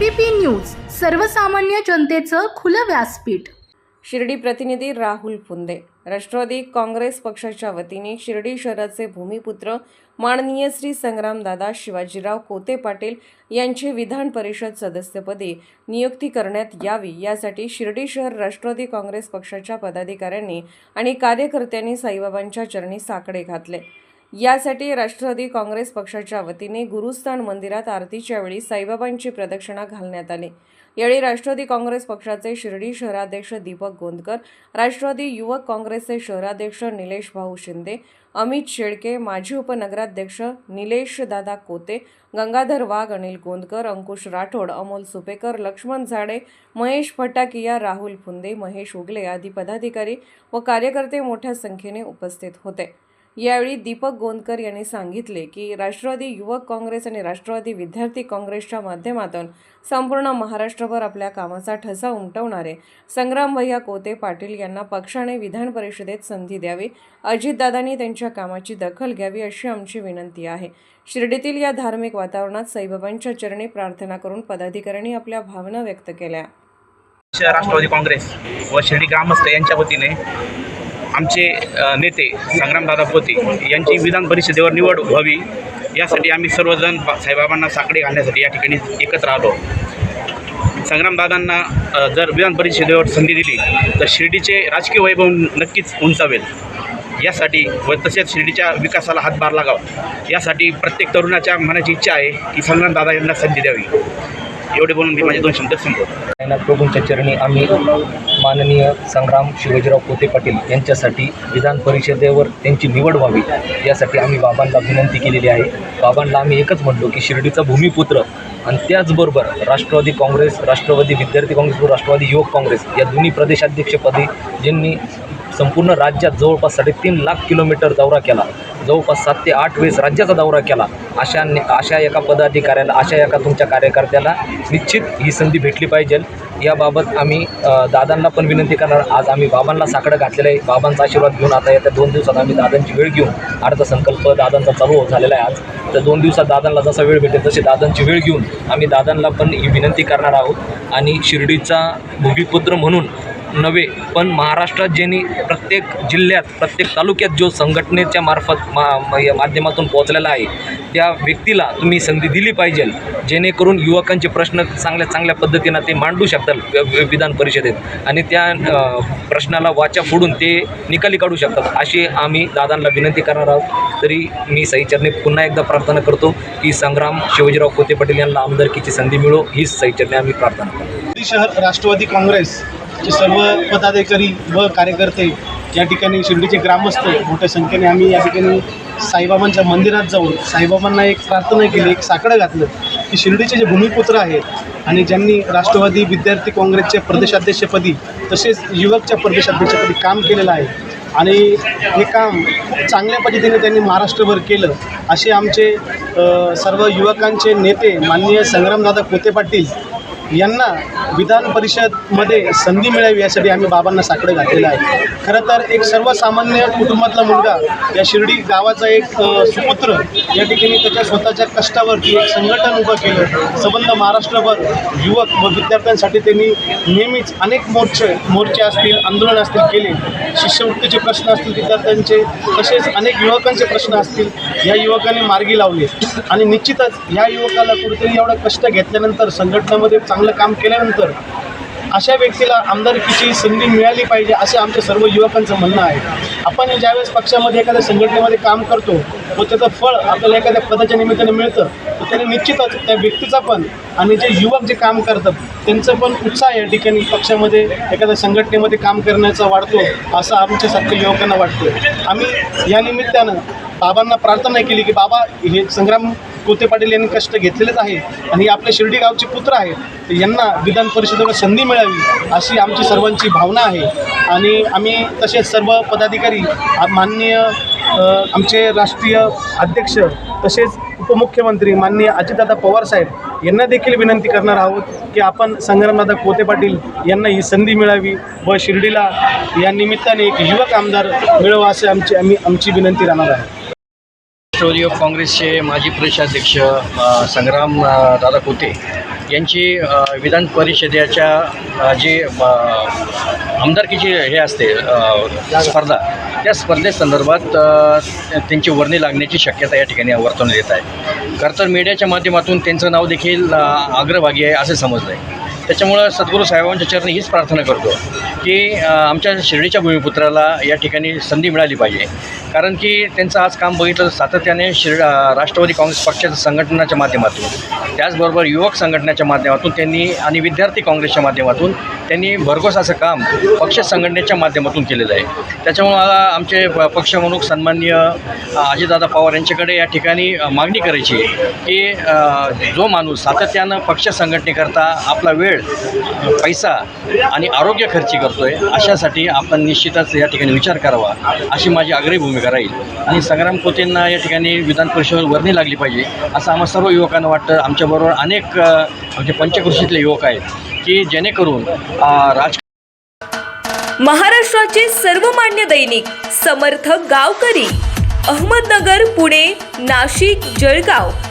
ABP news सर्वसामान्य जनतेचं खुलं व्यासपीठ. शिर्डी प्रतिनिधी राहुल फुंदे. राष्ट्रवादी काँग्रेस पक्षाच्या वतीने शिर्डी शहराचे भूमिपुत्र माननीय श्री संग्रामदादा शिवाजीराव कोते पाटील यांची विधान परिषद सदस्यपदी नियुक्ती करण्यात यावी यासाठी शिर्डी शहर राष्ट्रवादी काँग्रेस पक्षाच्या पदाधिकाऱ्यांनी आणि कार्यकर्त्यांनी साईबाबांच्या चरणी साकडे घातले. यासाठी राष्ट्रवादी काँग्रेस पक्षाच्या वतीने गुरुस्थान मंदिरात आरतीच्या वेळी साईबाबांची प्रदक्षिणा घालण्यात आली. यावेळी राष्ट्रवादी काँग्रेस पक्षाचे शिर्डी शहराध्यक्ष दीपक गोंदकर राष्ट्रवादी युवक काँग्रेसचे शहराध्यक्ष निलेश भाऊ शिंदे अमित शेळके माजी उपनगराध्यक्ष निलेश दादा कोते गंगाधर वाघ अनिल गोंदकर अंकुश राठोड अमोल सुपेकर लक्ष्मण झाडे महेश फटाकिया राहुल फुंदे महेश उगले आदी पदाधिकारी व कार्यकर्ते मोठ्या संख्येने उपस्थित होते. यावेळी दीपक गोंदकर यांनी सांगितले की राष्ट्रवादी युवक काँग्रेस आणि राष्ट्रवादी विद्यार्थी काँग्रेसच्या माध्यमातून संपूर्ण महाराष्ट्रभर आपल्या कामाचा ठसा उमटवणारे संग्राम भैया कोते पाटील यांना पक्षाने विधान परिषदेत संधी द्यावी अजितदादांनी त्यांच्या कामाची दखल घ्यावी अशी आमची विनंती आहे. शिर्डीतील या धार्मिक वातावरणात साईबाबांच्या चरणी प्रार्थना करून पदाधिकाऱ्यांनी आपल्या भावना व्यक्त केल्या. राष्ट्रवादी काँग्रेस व शिर्डी ग्रामस्थ यांच्या वतीने आमचे नेते संग्रामदादा पोते यांची विधान परिषदेवर निवड व्हावी यासाठी आम्ही सर्वजण साईबाबांना साकडे घालण्यासाठी या ठिकाणी एकत्र आलो. संग्रामदादांना जर विधान परिषदेवर संधी दिली तर शिर्डीचे राजकीय वैभव नक्कीच उंचावेल. यासाठी व तसेच शिर्डीच्या विकासाला हातभार लागावा. यासाठी प्रत्येक तरुणाच्या मनाची इच्छा आहे की संग्रामदादा यांना संधी द्यावी. एवढे बोलून मी माझे दोन शब्द संपवतो. प्रभूंच्या चरणी आम्ही माननीय संग्राम शिवाजीराव पोते पाटील यांच्यासाठी विधान परिषदेवर त्यांची निवड व्हावी यासाठी आम्ही बाबांना विनंती केलेली आहे. बाबांना आम्ही एकच म्हणलो की शिर्डीचा भूमिपुत्र आणि त्याचबरोबर राष्ट्रवादी काँग्रेस राष्ट्रवादी विद्यार्थी काँग्रेस व राष्ट्रवादी युवक काँग्रेस या दोन्ही प्रदेशाध्यक्षपदी ज्यांनी संपूर्ण राज्यात जवळपास साडेतीन लाख किलोमीटर दौरा केला. जवळपास सात ते आठ वेळेस राज्याचा दौरा केला. अशा अशा एका पदाधिकाऱ्याला अशा एका तुमच्या कार्यकर्त्याला निश्चित ही संधी भेटली पाहिजे. याबाबत आम्ही दादांना पण विनंती करणार. आज आम्ही बाबांना साकडं घातलेलं आहे. बाबांचा आशीर्वाद घेऊन आता येत्या दोन दिवसात आम्ही दादांची वेळ घेऊन अर्थसंकल्प दादांचा चालू झालेला आहे आज. तर दोन दिवसात दादांना जसा वेळ भेटेल तशी दादांची वेळ घेऊन आम्ही दादांना पण ही विनंती करणार आहोत. आणि शिर्डीचा भूमिपुत्र म्हणून नव्हे पण महाराष्ट्रात ज्यांनी प्रत्येक जिल्ह्यात प्रत्येक तालुक्यात जो संघटनेच्या मार्फत मा माध्यमातून पोहोचलेला आहे त्या व्यक्तीला तुम्ही संधी दिली पाहिजे जेणेकरून युवकांचे प्रश्न चांगल्या चांगल्या पद्धतीनं ते मांडू शकतात विधान परिषदेत. आणि त्या प्रश्नाला वाचा फोडून ते निकाली काढू शकतात अशी आम्ही दादांना विनंती करणार आहोत. तरी मी सहीचरणे पुन्हा एकदा प्रार्थना करतो की संग्राम शिवाजीराव कोते पाटील यांना आमदारकीची संधी मिळो हीच सहीचरणे आम्ही प्रार्थना करतो. शहर राष्ट्रवादी जे सर्व पदाधिकारी व कार्यकर्ते या ठिकाणी शिर्डीचे ग्रामस्थ मोठ्या संख्येने आम्ही या ठिकाणी साईबाबांच्या मंदिरात जाऊन साईबाबांना एक प्रार्थना केली एक साकडं घातलं की शिर्डीचे जे भूमिपुत्र आहेत आणि ज्यांनी राष्ट्रवादी विद्यार्थी काँग्रेसचे प्रदेशाध्यक्षपदी तसेच युवकच्या प्रदेशाध्यक्षपदी काम केलेलं आहे आणि हे काम चांगल्या पद्धतीने त्यांनी महाराष्ट्रभर केलं असे आमचे सर्व युवकांचे नेते माननीय संग्रामदादा कोते पाटील यांना विधान परिषदमध्ये संधी मिळावी यासाठी आम्ही बाबांना साकडं घातलेलं आहे. खरं तर एक सर्वसामान्य कुटुंबातला मुलगा या शिर्डी गावाचा एक सुपुत्र या ठिकाणी त्याच्या स्वतःच्या कष्टावरती एक संघटन उभं केलं. संबंध महाराष्ट्रभर युवक व विद्यार्थ्यांसाठी त्यांनी नेहमीच अनेक मोर्चे मोर्चे असतील आंदोलन असतील केले. शिष्यवृत्तीचे प्रश्न असतील विद्यार्थ्यांचे तसेच अनेक युवकांचे प्रश्न असतील या युवकांनी मार्गी लावले. आणि निश्चितच ह्या युवकाला कुठेतरी एवढं कष्ट घेतल्यानंतर संघटनेमध्ये चांगलं काम केल्यानंतर अशा व्यक्तीला आमदारकीची संधी मिळाली पाहिजे असं आमच्या सर्व युवकांचं म्हणणं आहे. आपण ज्यावेळेस पक्षामध्ये एखाद्या संघटनेमध्ये काम करतो व त्याचं फळ आपल्याला एखाद्या पदाच्या निमित्ताने मिळतं तर त्याने निश्चितच त्या व्यक्तीचा पण आणि जे युवक जे काम करतात त्यांचं पण उत्साह या ठिकाणी पक्षामध्ये एखाद्या संघटनेमध्ये काम करण्याचा वाढतो असं आमच्यासारख्या युवकांना वाटतो. आम्ही या निमित्तानं बाबांना प्रार्थना केली की बाबा हे संग्राम कोते पाटील यांनी कष्ट घेतलेलेच आहे आणि हे आपले शिर्डी गावचे पुत्र आहेत यांना विधान परिषदेवर संधी मिळावी अशी आमची सर्वांची भावना आहे. आणि आम्ही तसेच सर्व पदाधिकारी माननीय आमचे राष्ट्रीय अध्यक्ष तसेच उपमुख्यमंत्री माननीय अजितदादा पवार साहेब यांना देखील विनंती करणार आहोत की आपण संग्रामदादा कोते पाटील यांना ही संधी मिळावी व शिर्डीला या निमित्ताने एक युवक आमदार मिळवा असे आमची आम्ही आमची विनंती राहणार आहे. राष्ट्रवादी काँग्रेसचे माजी प्रदेशाध्यक्ष संग्राम दादा कोते यांची विधान परिषदेच्या जे आमदारकीची हे असते स्पर्धा त्या स्पर्धेसंदर्भात त्यांची वर्णी लागण्याची शक्यता या ठिकाणी वर्तवण्यात येत आहे. खरं तर मीडियाच्या माध्यमातून त्यांचं नाव देखील अग्रभागी आहे असे समजलं आहे त्याच्यामुळं सद्गुरू साहेबांच्या चरणी हीच प्रार्थना करतो की आमच्या शिर्डीच्या भूमिपुत्राला या ठिकाणी संधी मिळाली पाहिजे. कारण की त्यांचं आज काम बघितलं तर सातत्याने शिर राष्ट्रवादी काँग्रेस पक्षाच्या संघटनाच्या माध्यमातून त्याचबरोबर युवक संघटनेच्या माध्यमातून त्यांनी आणि विद्यार्थी काँग्रेसच्या माध्यमातून त्यांनी भरघोस असं काम पक्ष संघटनेच्या माध्यमातून केलेलं आहे. त्याच्यामुळं मला आमचे प- पक्षप्रमुख सन्माननीय अजितदादा पवार यांच्याकडे या ठिकाणी मागणी करायची आहे की जो माणूस सातत्यानं पक्ष संघटनेकरता आपला वेळ पैसा आणि आरोग्य खर्ची आहे अशासाठी आपण निश्चितच या ठिकाणी विचार करावा अशी माझी आग्रही भूमिका राहील. आणि संग्राम कोतेंना या ठिकाणी विधान परिषदेवर वर्णी लागली पाहिजे असं आम्हा सर्व युवकांना वाटतं. आमच्याबरोबर अनेक आमचे म्हणजे पंचकृषीतले युवक आहेत की जेणेकरून राज महाराष्ट्राचे सर्वमान्य दैनिक समर्थ गावकरी अहमदनगर पुणे नाशिक जळगाव.